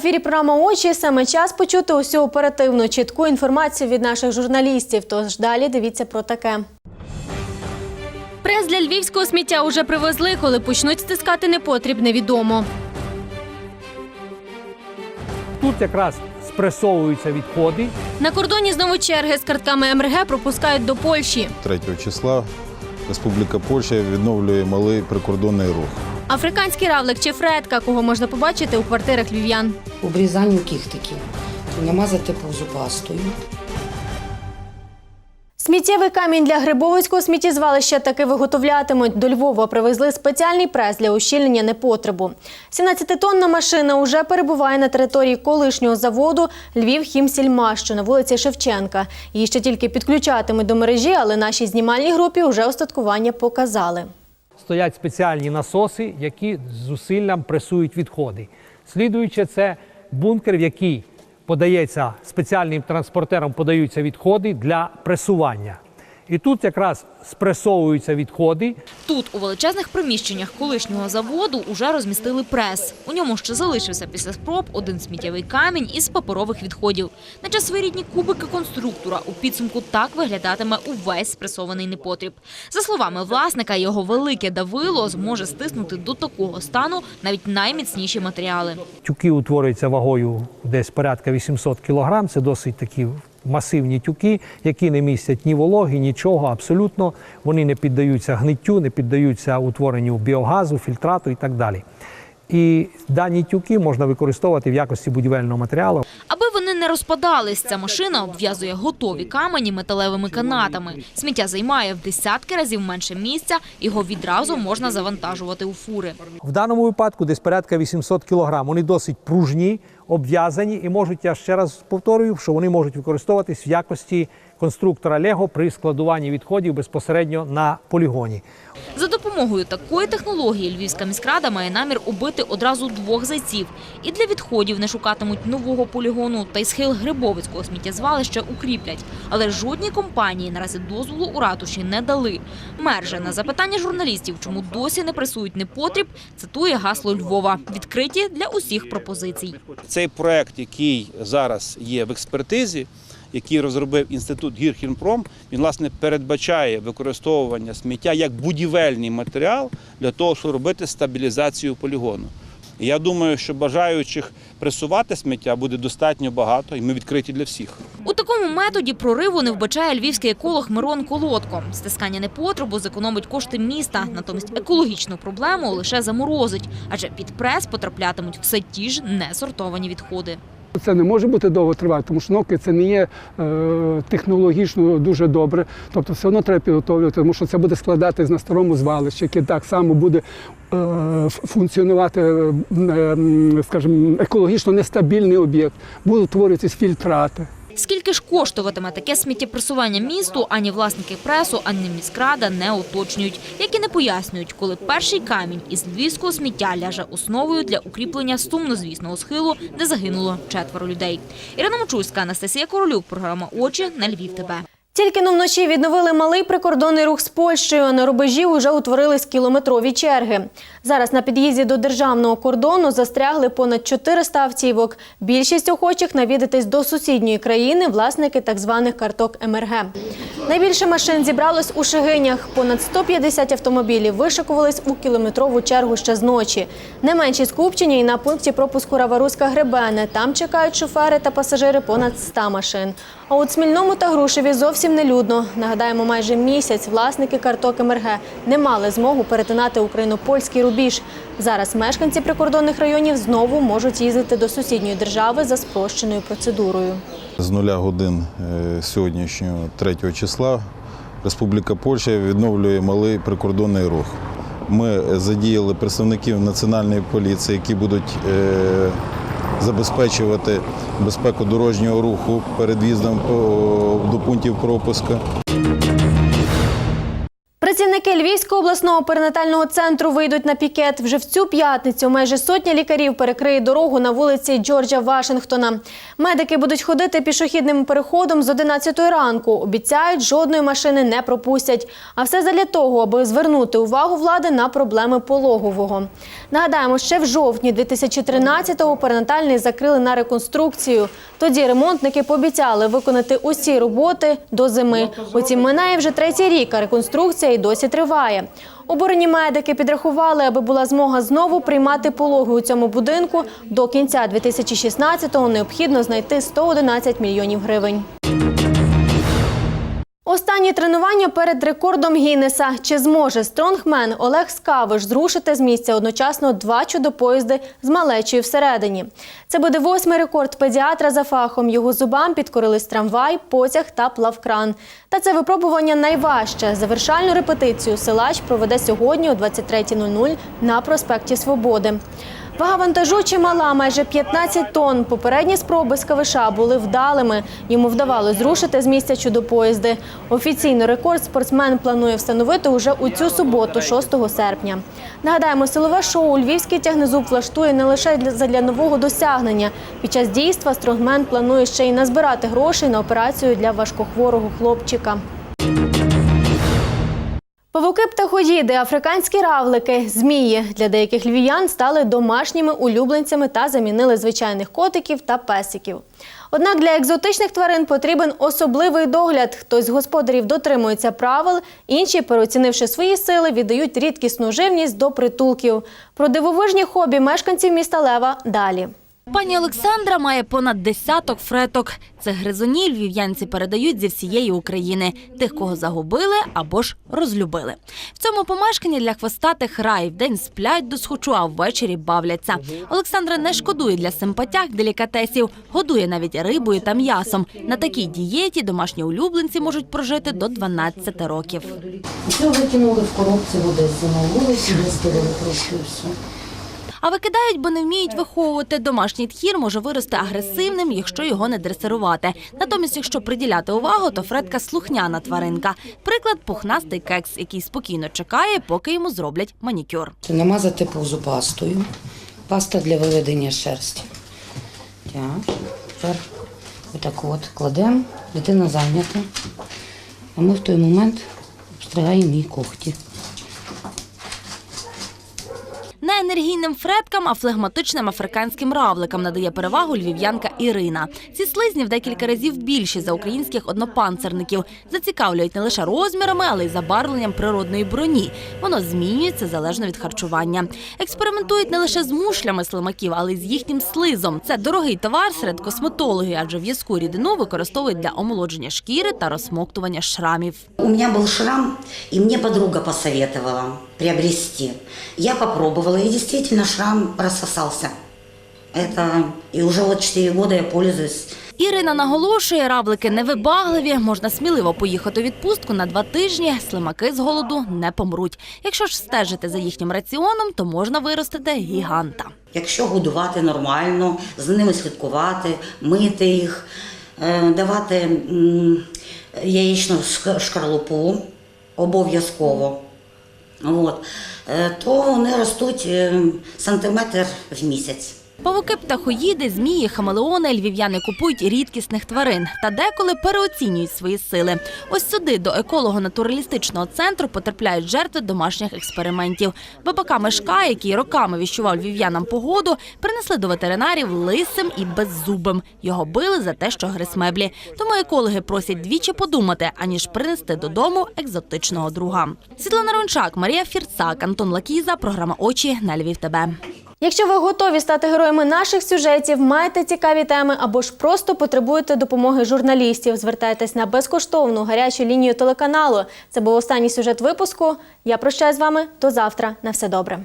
ефірі програма очі. Саме час почути усю оперативну чітку інформацію від наших журналістів. Тож далі дивіться про таке. Прес для львівського сміття уже привезли, коли почнуть стискати непотріб, невідомо. Тут якраз спресовуються відходи. На кордоні знову черги з картками МРГ пропускають до Польщі. 3 числа Республіка Польща відновлює малий прикордонний рух. Африканський равлик чи фредка, кого можна побачити у квартирах львів'ян. обрізанню кіхтиків, намазати повзупастою. Сміттєвий камінь для Грибовицького сміттєзвалища таки виготовлятимуть. До Львова привезли спеціальний прес для ущільнення непотребу. 17-тонна машина уже перебуває на території колишнього заводу Львів Хімсільма, що на вулиці Шевченка. Її ще тільки підключатимуть до мережі, але нашій знімальній групі вже остаткування показали. Стоять спеціальні насоси, які зусиллям пресують відходи. Слідуючи, це бункер, в який подається спеціальним транспортером подаються відходи для пресування. І тут якраз спресовуються відходи, Тут, у величезних приміщеннях колишнього заводу, уже розмістили прес. У ньому ще залишився після спроб один сміттєвий камінь із паперових відходів. Наче своєрідні кубики конструктора. У підсумку так виглядатиме увесь спресований непотріб. За словами власника, його велике давило зможе стиснути до такого стану навіть найміцніші матеріали. Тюки утворюються вагою десь порядка 800 кг. Це досить такі масивні тюки, які не містять ні вологи, нічого абсолютно. Вони не піддаються гниттю, не піддаються утворенню біогазу, фільтрату і так далі. І дані тюки можна використовувати в якості будівельного матеріалу. Розпадались, ця машина обв'язує готові камені металевими канатами. Сміття займає в десятки разів менше місця, його відразу можна завантажувати у фури. В даному випадку десь порядка 800 кг. Вони досить пружні, обв'язані і можуть, я ще раз повторюю, що вони можуть використовуватись в якості конструктора Лего при складуванні відходів безпосередньо на полігоні. Допомогою такої технології Львівська міськрада має намір убити одразу двох зайців. І для відходів не шукатимуть нового полігону, та й схил Грибовицького сміттєзвалища укріплять. Але жодній компанії наразі дозволу у ратуші не дали. Мер же на запитання журналістів, чому досі не пресують непотріб, цитує гасло Львова – відкриті для усіх пропозицій. Цей проект, який зараз є в експертизі, який розробив інститут Гірхімпром, він власне передбачає використовування сміття як будівельний матеріал для того, щоб робити стабілізацію полігону. І я думаю, що бажаючих пресувати сміття буде достатньо багато, і ми відкриті для всіх. У такому методі прориву не вбачає львівський еколог Мирон Колодко. Стискання непотребу зекономить кошти міста, натомість екологічну проблему лише заморозить, адже під прес потраплятимуть все ті ж несортовані відходи. Це не може бути довго тривати, тому що ноки це не є е, технологічно дуже добре. Тобто все одно треба підготовлювати, тому що це буде складатись на старому звалищі, яке так само буде е, функціонувати, е, скажімо, екологічно нестабільний об'єкт, будуть утворюватись фільтрати. Скільки ж коштуватиме таке сміттєпресування місту, ані власники пресу, ані міськрада не уточнюють, як і не пояснюють, коли перший камінь із львівського сміття ляже основою для укріплення сумнозвісного схилу, де загинуло четверо людей. Ірина Мочульська, Анастасія Королюк, програма Очі на Львів. ТБ. Тільки но вночі відновили малий прикордонний рух з Польщею. На рубежі вже утворились кілометрові черги. Зараз на під'їзді до державного кордону застрягли понад 400 автівок. Більшість охочих навідатись до сусідньої країни власники так званих карток МРГ. Найбільше машин зібралось у Шигинях. Понад 150 автомобілів вишикувались у кілометрову чергу ще з ночі. Не менші скупчення і на пункті пропуску Раваруська Гребене. Там чекають шофери та пасажири понад 100 машин. А от Смільному та Грушеві зовсім не людно. Нагадаємо, майже місяць власники карток МРГ не мали змогу перетинати україно-польський рубіж. Зараз мешканці прикордонних районів знову можуть їздити до сусідньої держави за спрощеною процедурою. З нуля годин е, сьогоднішнього 3 числа Республіка Польща відновлює малий прикордонний рух. Ми задіяли представників національної поліції, які будуть е, забезпечувати безпеку дорожнього руху перед в'їздом до пунктів пропуска. Працівники Львівського обласного перинатального центру вийдуть на пікет. Вже в цю п'ятницю майже сотня лікарів перекриє дорогу на вулиці Джорджа Вашингтона. Медики будуть ходити пішохідним переходом з 11 ранку. Обіцяють, жодної машини не пропустять. А все задля того, аби звернути увагу влади на проблеми пологового. Нагадаємо, ще в жовтні 2013-го перинатальний закрили на реконструкцію. Тоді ремонтники пообіцяли виконати усі роботи до зими. Утім, минає вже третій рік, а реконструкція і досі триває. Оборені медики підрахували, аби була змога знову приймати пологи у цьому будинку. До кінця 2016-го необхідно знайти 111 мільйонів гривень. Останні тренування перед рекордом Гіннеса. Чи зможе стронгмен Олег Скавиш зрушити з місця одночасно два чудопоїзди з малечою всередині? Це буде восьмий рекорд педіатра за фахом. Його зубам підкорились трамвай, потяг та плавкран. Та це випробування найважче. Завершальну репетицію силач проведе сьогодні о 23.00 на проспекті Свободи. Вага вантажу чимала, майже 15 тонн. Попередні спроби з КВШ були вдалими. Йому вдавалося зрушити з місця чудопоїзди. Офіційно рекорд спортсмен планує встановити уже у цю суботу, 6 серпня. Нагадаємо, силове шоу Львівський тягнезуб влаштує не лише для- нового досягнення. Під час дійства стронгмен планує ще й назбирати грошей на операцію для важкохворого хлопчика. Павуки птахоїди, африканські равлики, змії для деяких львів'ян стали домашніми улюбленцями та замінили звичайних котиків та песиків. Однак для екзотичних тварин потрібен особливий догляд. Хтось з господарів дотримується правил, інші, переоцінивши свої сили, віддають рідкісну живність до притулків. Про дивовижні хобі мешканців міста Лева далі. Пані Олександра має понад десяток фреток. Це гризуні львів'янці передають зі всієї України. Тих, кого загубили або ж розлюбили. В цьому помешканні для хвостатих рай вдень сплять до схочу, а ввечері бавляться. Олександра не шкодує для симпатяг делікатесів, годує навіть рибою та м'ясом. На такій дієті домашні улюбленці можуть прожити до 12 років. Все викинули в коробці в Одесі на вулиці, трошки все. А викидають, бо не вміють виховувати. Домашній тхір може вирости агресивним, якщо його не дресирувати. Натомість, якщо приділяти увагу, то фредка слухняна тваринка. Приклад пухнастий кекс, який спокійно чекає, поки йому зроблять манікюр. Це намазати позу пастою. Паста для виведення шерсті. Так, тепер отак от кладемо, дитина зайнята. А ми в той момент обстригаємо їй когті. Не енергійним фредкам, а флегматичним африканським равликам надає перевагу львів'янка Ірина. Ці слизні в декілька разів більші за українських однопанцерників. Зацікавлюють не лише розмірами, але й забарвленням природної броні. Воно змінюється залежно від харчування. Експериментують не лише з мушлями слимаків, але й з їхнім слизом. Це дорогий товар серед косметологів, адже в'язку рідину використовують для омолодження шкіри та розсмоктування шрамів. У меня был шрам, и мне подруга посоветовала приобрести. Я попробовала, и действительно шрам рассосался. Это и уже вот 4 года я пользуюсь. Ірина наголошує, равлики невибагливі, можна сміливо поїхати у відпустку на два тижні. Слимаки з голоду не помруть. Якщо ж стежити за їхнім раціоном, то можна виростити гіганта. Якщо годувати нормально, за ними слідкувати, мити їх, е, давати яєчну шкарлупу обов'язково, От, е, то вони ростуть е, сантиметр в місяць. Павуки, птахоїди, змії, хамелеони львів'яни купують рідкісних тварин та деколи переоцінюють свої сили. Ось сюди до еколого-натуралістичного центру потрапляють жертви домашніх експериментів. Бабака мешка, який роками віщував львів'янам погоду, принесли до ветеринарів лисим і беззубим. Його били за те, що гриз меблі. Тому екологи просять двічі подумати, аніж принести додому екзотичного друга. Світлана Рончак, Марія Фірцак, Антон Лакіза. Програма Очі на Львів. ТБ. Якщо ви готові стати героями наших сюжетів, маєте цікаві теми або ж просто потребуєте допомоги журналістів, звертайтесь на безкоштовну гарячу лінію телеканалу. Це був останній сюжет випуску. Я прощаюсь з вами до завтра. На все добре.